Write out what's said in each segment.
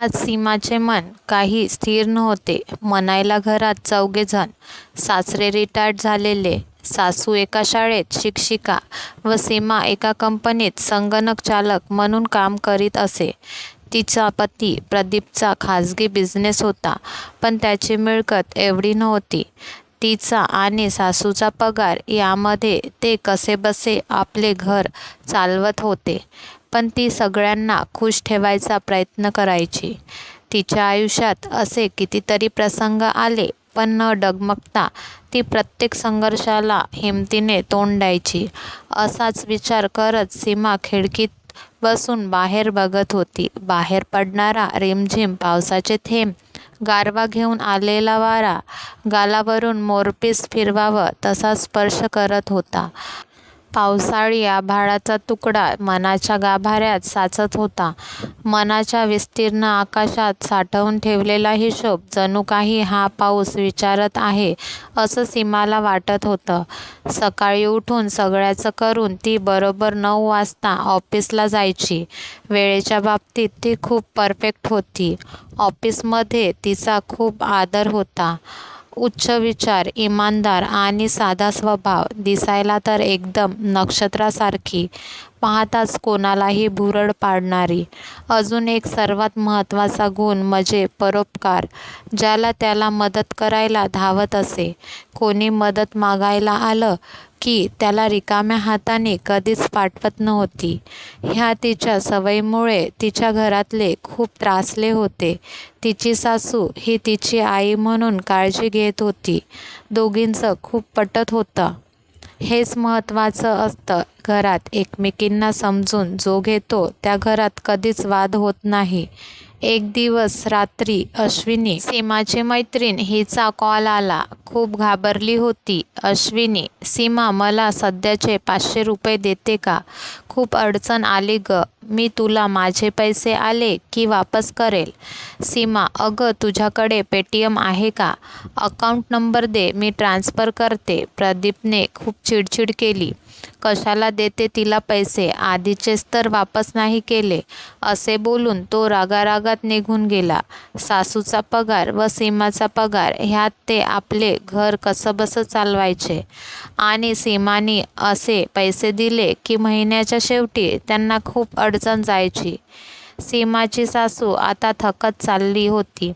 आज सीमाचे मन काही स्थिर नव्हते. म्हणायला घरात चौघेजण. सासरे रिटायर्ड झालेले, सासू एका शाळेत शिक्षिका व सीमा एका कंपनीत संगणक चालक म्हणून काम करीत असे. तिचा पती प्रदीपचा खाजगी बिझनेस होता पण त्याची मिळकत एवढी नव्हती. तिचा आणि सासूचा पगार यामध्ये ते कसेबसे आपले घर चालवत होते. पण ती सगळ्यांना खुश ठेवायचा प्रयत्न करायची. तिच्या आयुष्यात असे कितीतरी प्रसंग आले पण न डगमगता ती प्रत्येक संघर्षाला हिमतीने तोंड द्यायची. असाच विचार करत सीमा खिडकीत बसून बाहेर बघत होती. बाहेर पडणारा रिमझिम पावसाचे थेंब, गारवा घेऊन आलेला वारा गालावरून मोरपीस फिरवावं तसा स्पर्श करत होता. पावसाळी आभाळाचा तुकडा मनाच्या गाभाऱ्यात साचत होता. मनाच्या विस्तीर्ण आकाशात साठवून ठेवलेला हिशोब जणू काही हा पाऊस विचारत आहे असं सीमाला वाटत होतं. सकाळी उठून सगळ्याचं करून ती बरोबर नऊ वाजता ऑफिसला जायची. वेळेच्या बाबतीत ती खूप परफेक्ट होती. ऑफिसमध्ये तिचा खूप आदर होता. उच्च विचार, इमानदार आणि साधा स्वभाव. दिसायला तर एकदम नक्षत्रासारखी, पाहताच कोणालाही भुरळ पाडणारी. अजून एक सर्वात महत्त्वाचा गुण म्हणजे परोपकार. ज्याला त्याला मदत करायला धावत असे. कोणी मदत मागायला आलं की त्याला रिकाम्या हाताने कधीच पाठवत नव्हती. ह्या तिच्या सवयीमुळे तिच्या घरातले खूप त्रासले होते. तिची सासू ही तिची आई म्हणून काळजी घेत होती. दोघींचं खूप पटत होतं. हेच महत्त्वाचं असतं घरात. एकमेकींना समजून जो घेतो त्या घरात कधीच वाद होत नाही. एक दिवस रात्री अश्विनी, सीमाची मैत्रीण हिचा कॉल आला. खूप घाबरली होती अश्विनी. सीमा मला सध्याचे पाचशे रुपये देते का? खूप अडचण आली गं. मी तुला माझे पैसे आले की वापस करेल. सीमा अगं तुझ्याकडे पेटीएम आहे का? अकाउंट नंबर दे मी ट्रान्सफर करते. प्रदीपने खूप चिडचिड केली. कशाला देते तिला पैसे? आधीचेच तर वापस नाही केले. असे बोलून तो रागारागात निघून गेला. सासूचा पगार व सीमाचा पगार ह्यात ते आपले घर कसंबसं चालवायचे आणि सीमाने असे पैसे दिले की महिन्याच्या शेवटी त्यांना खूप अडचण जायची. सीमाची सासू आता थकत चालली होती.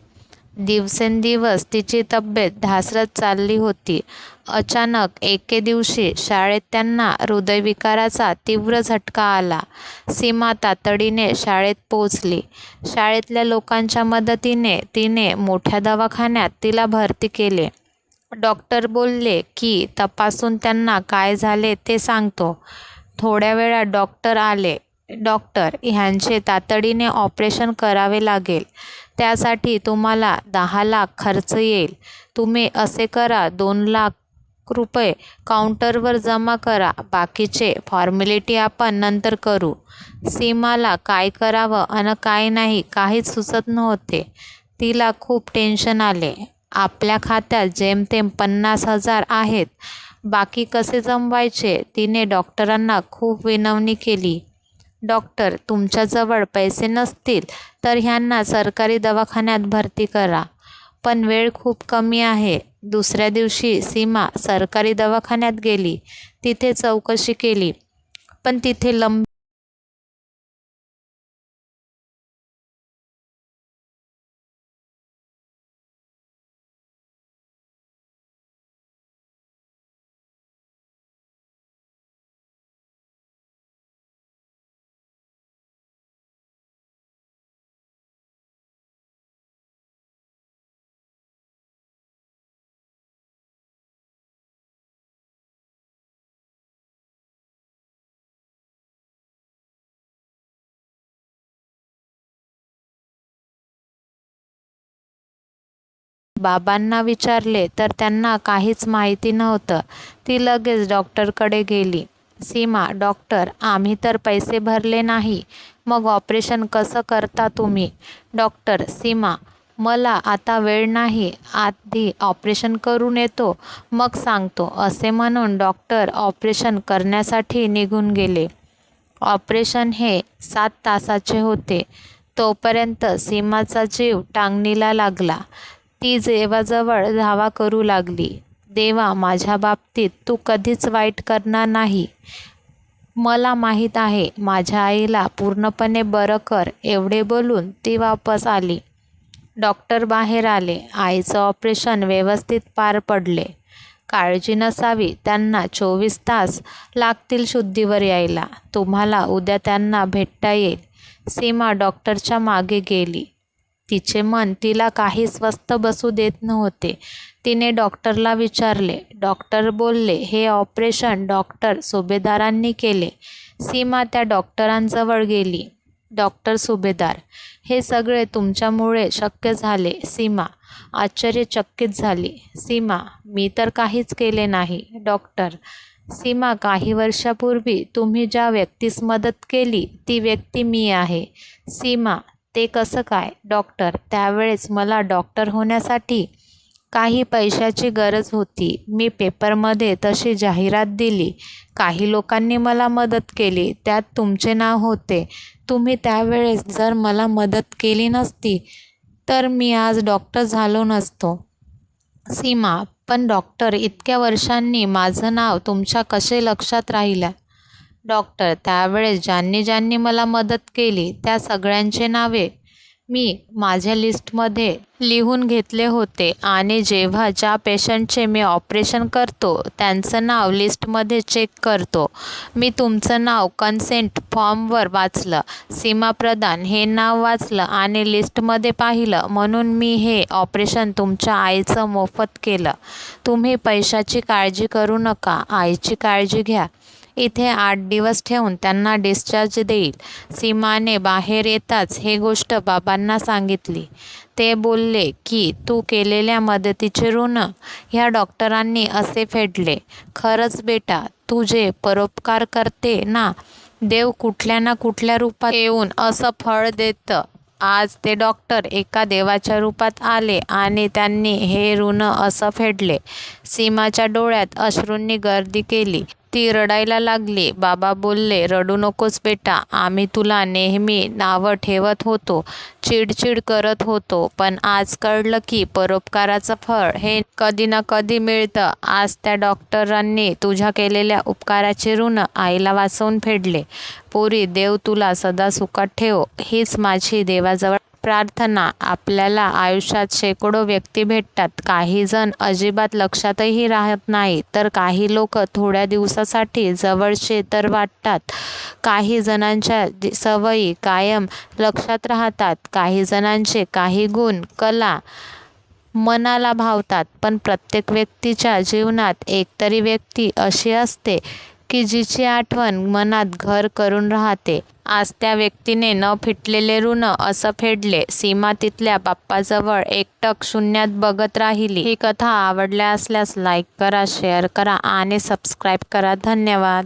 दिवसेंदिवस तिची तब्येत ढासरत चालली होती. अचानक एके दिवशी शाळेत त्यांना हृदयविकाराचा तीव्र झटका आला. सीमा तातडीने शाळेत पोहोचली. शाळेतल्या लोकांच्या मदतीने तिने मोठ्या दवाखान्यात तिला भरती केले. डॉक्टर बोलले की तपासून त्यांना काय झाले ते सांगतो. थोड्या वेळात डॉक्टर आले. डॉक्टर, ह्यांचे तातडीने ऑपरेशन करावे लागेल. त्यासाठी तुम्हाला दहा लाख खर्च येईल. तुम्ही असे करा दोन लाख रुपये काउंटरवर जमा करा. बाकीचे फॉर्मॅलिटी आपण नंतर करू. सीमाला काय करावं आणि काय नाही काहीच सुचत नव्हते. तिला खूप टेन्शन आले. आपल्या खात्यात जेमतेम पन्नास हजार आहेत. बाकी कसे जमवायचे? तिने डॉक्टरांना खूप विनवणी केली. डॉक्टर, तुमच्याजवळ पैसे नसतील तर ह्यांना सरकारी दवाखान्यात भरती करा. पण वेळ खूप कमी आहे. दुसऱ्या दिवशी सीमा सरकारी दवाखान्यात गेली. तिथे चौकशी केली पण तिथे लंब बाबांना विचारले तर त्यांना काहीच माहिती नव्हतं. ती लगेच डॉक्टरकडे गेली. सीमा डॉक्टर, आम्ही तर पैसे भरले नाही. मग ऑपरेशन कसं करता तुम्ही? डॉक्टर, सीमा, मला आता वेळ नाही. आधी ऑपरेशन करून येतो मग सांगतो असे म्हणून डॉक्टर ऑपरेशन करण्यासाठी निघून गेले. ऑपरेशन हे सात तासाचे होते. तोपर्यंत सीमाचा जीव टांगणीला लागला. ती देवाजवळ धावा करू लागली. देवा माझ्या बाबतीत तू कधीच वाईट करणार नाही. मला माहीत आहे. माझ्या आईला पूर्णपणे बरं कर. एवढे बोलून ती वापस आली. डॉक्टर बाहेर आले. आईचं ऑपरेशन व्यवस्थित पार पडले. काळजी नसावी. त्यांना चोवीस तास लागतील शुद्धीवर यायला. तुम्हाला उद्या त्यांना भेटता येईल. सीमा डॉक्टरच्या मागे गेली. तिचे मन तिला काही स्वस्थ बसू देत नव्हते. तिने डॉक्टरला विचारले. डॉक्टर बोलले हे ऑपरेशन डॉक्टर सुभेदारांनी केले. सीमा त्या डॉक्टरांजवळ गेली. डॉक्टर सुभेदार, हे सगळे तुमच्यामुळे शक्य झाले. सीमा आश्चर्यचकित झाली. सीमा, मी तर काहीच केले नाही. डॉक्टर, सीमा काही वर्षापूर्वी तुम्ही ज्या व्यक्तीस मदत केली ती व्यक्ती मी आहे. सीमा, ते कसं काय? डॉक्टर, त्यावेळेस मला डॉक्टर होण्यासाठी काही पैशाची गरज होती. मी पेपरमध्ये तशी जाहिरात दिली. काही लोकांनी मला मदत केली. त्यात तुमचे नाव होते. तुम्ही त्यावेळेस जर मला मदत केली नसती तर मी आज डॉक्टर झालो नसतो. सीमा, पण डॉक्टर, इतक्या वर्षांनी माझं नाव तुमच्या कसे लक्षात राहिलं? डॉक्टर, त्यावेळेस ज्यांनी ज्यांनी मला मदत केली त्या सगळ्यांचे नावे मी माझ्या लिस्टमध्ये लिहून घेतले होते आणि जेव्हा ज्या पेशंटचे मी ऑपरेशन करतो त्यांचं नाव लिस्टमध्ये चेक करतो. मी तुमचं नाव कन्सेंट फॉर्मवर वाचलं. सीमा प्रधान हे नाव वाचलं आणि लिस्टमध्ये पाहिलं म्हणून मी हे ऑपरेशन तुमच्या आईचं मोफत केलं. तुम्ही पैशाची काळजी करू नका. आईची काळजी घ्या. इथे आठ दिवस ठेवून त्यांना डिस्चार्ज देईल. सीमाने बाहेर येताच हे गोष्ट बाबांना सांगितली. ते बोलले की तू केलेल्या मदतीचे ऋण ह्या डॉक्टरांनी असे फेडले. खरंच बेटा, तू जे परोपकार करते ना, देव कुठल्या ना कुठल्या रूपात येऊन असं फळ देतं. आज ते डॉक्टर एका देवाच्या रूपात आले आणि त्यांनी हे ऋण असं फेडले. सीमाच्या डोळ्यात अश्रूंनी गर्दी केली. ती रडायला लागली. बाबा बोलले, रडू नकोस बेटा. आम्ही तुला नेहमी नावं ठेवत होतो, चिडचिड करत होतो. पण आज कळलं की परोपकाराचं फळ हे कधी ना कधी मिळतं. आज त्या डॉक्टरांनी तुझ्या केलेल्या उपकाराचे ऋण आईला वाचवून फेडले. पोरी, देव तुला सदा सुखात ठेव हीच माझी देवाजवळ प्रार्थना. आपल्याला आयुष्यात शेकडो व्यक्ती भेटतात. काही जण अजिबात लक्षातही राहत नाही तर काही लोक थोड्या दिवसासाठी जवळचे तर वाटतात. काही जणांच्या सवयी कायम लक्षात राहतात. काही जणांचे काही गुण, कला मनाला भावतात. पण प्रत्येक व्यक्तीच्या जीवनात एक तरी व्यक्ती अशी असते की जिची आठवण मनात घर करून राहते. आज त्या व्यक्तीने न फिटलेले ऋण असं फेडले. सीमा तिथल्या बाप्पाजवळ एकटक शून्यात बघत राहिली. ही कथा आवडल्या असल्यास लाईक करा, शेअर करा आणि सबस्क्राईब करा. धन्यवाद.